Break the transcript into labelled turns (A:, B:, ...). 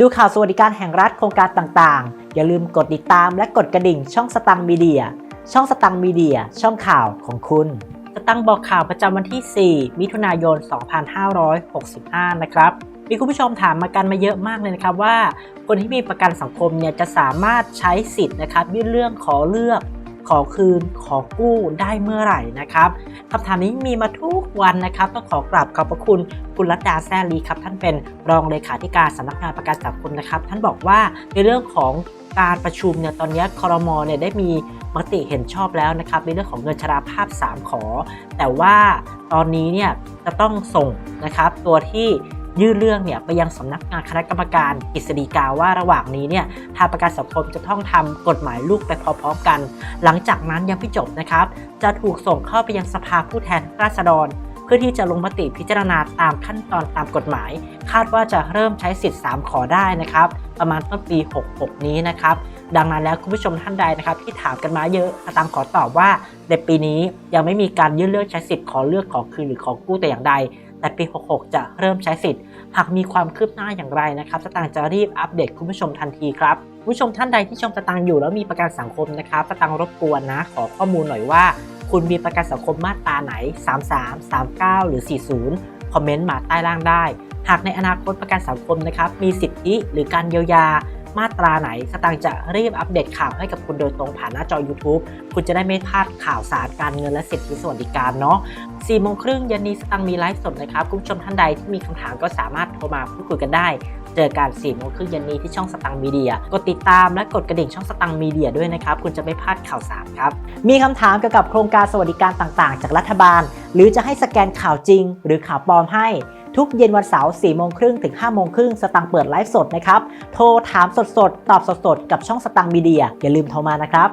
A: ดูข่าวสวัสดิการแห่งรัฐโครงการต่างๆ อย่าลืมกดติดตามและกดกระดิ่งช่องสตังมีเดีย ช่องสตังมีเดีย ช่องข่าวของคุณสตังบอกข่าวประจำวันที่ 4 มิถุนายน 2565 นะครับ มีคุณผู้ชมถามมากันมาเยอะมากเลยนะครับว่า คนที่มีประกันสังคมเนี่ยจะสามารถใช้สิทธิ์นะครับยื่นเรื่องขอเลือก ขอคืน ขอกู้ได้เมื่อไหร่นะครับคำถามนี้มีมาทุกวันนะครับ ต้องขอกราบขอบพระคุณคุณรัตดาแซลีครับ ท่านเป็นรองเลขาธิการสำนักงานประกันสังคมนะครับ ท่านบอกว่าในเรื่องของการประชุมเนี่ยตอนนี้คอรมอเนี่ยได้มีมติเห็นชอบแล้วนะครับในเรื่องของเงินชราภาพ 3 ขอ แต่ว่าตอนนี้เนี่ยจะต้องส่งนะครับตัวที่ ยื่นเรื่องเนี่ยไปยังสำนักงานคณะกรรมการกฤษฎีกาว่าระหว่างนี้เนี่ยทางประกันสังคมจะต้องทำกฎหมายลูกไปพร้อมๆกัน หลังจากนั้นยังไม่จบนะครับ จะถูกส่งเข้าไปยังสภาผู้แทนราษฎร เพื่อที่จะลงมติพิจารณาตามขั้นตอนตามกฎหมาย คาดว่าจะเริ่มใช้สิทธิ์ 3 ขอได้นะครับ ประมาณต้นปี 66 นี้นะครับ ดังนั้นแล้วคุณผู้ชมท่านใดนะครับที่ถามกันมาเยอะอาตามขอตอบว่าในปีนี้ยังไม่มีการยื่นเลือกใช้สิทธิ์ขอเลือกขอคืนหรือขอกู้แต่อย่างใด แต่ปี 66 จะเริ่มใช้สิทธิ์ หากมีความคืบหน้าอย่างไรนะครับสตางค์จะรีบอัปเดตคุณผู้ชมทันทีครับคุณผู้ชมท่านใดที่ชมสตางค์อยู่แล้วมีประกันสังคมนะครับสตางค์รบกวนนะ ขอข้อมูลหน่อยว่า คุณมีประกันสังคมมาตราไหน 33 39 หรือ 40 คอมเมนต์มาใต้ล่างได้ หากในอนาคตประกันสังคมนะครับมีสิทธิหรือการเยียวยา มาตราไหนสตางค์จะรีบอัปเดตข่าวให้กับคุณโดยตรงผ่านหน้าจอ YouTube คุณจะได้ไม่พลาดข่าวสารการเงินและสิทธิสวัสดิการเนาะ4โมงครึ่งเย็นนี้สตังค์มีไลฟ์สดนะครับคุณผู้ชมท่านใดที่มีคำถามก็สามารถโทรมาพูดคุยกันได้ เจอกัน4โมงครึ่งเย็นนี้ที่ช่องสตังค์มีเดีย กดติดตามและกดกระดิ่งช่องสตังค์มีเดียด้วยนะครับ คุณจะไม่พลาดข่าวสารครับ มีคำถามเกี่ยวกับโครงการสวัสดิการต่างๆ จากรัฐบาล หรือจะให้สแกนข่าวจริง หรือข่าวปลอมให้ ทุกเย็นวันเสาร์4โมงครึ่งถึง5โมงครึ่งสตังเปิดไลฟ์สดนะครับ โทรถามสดๆ ตอบสดๆ กับช่องสตังมีเดีย อย่าลืมโทรมานะครับ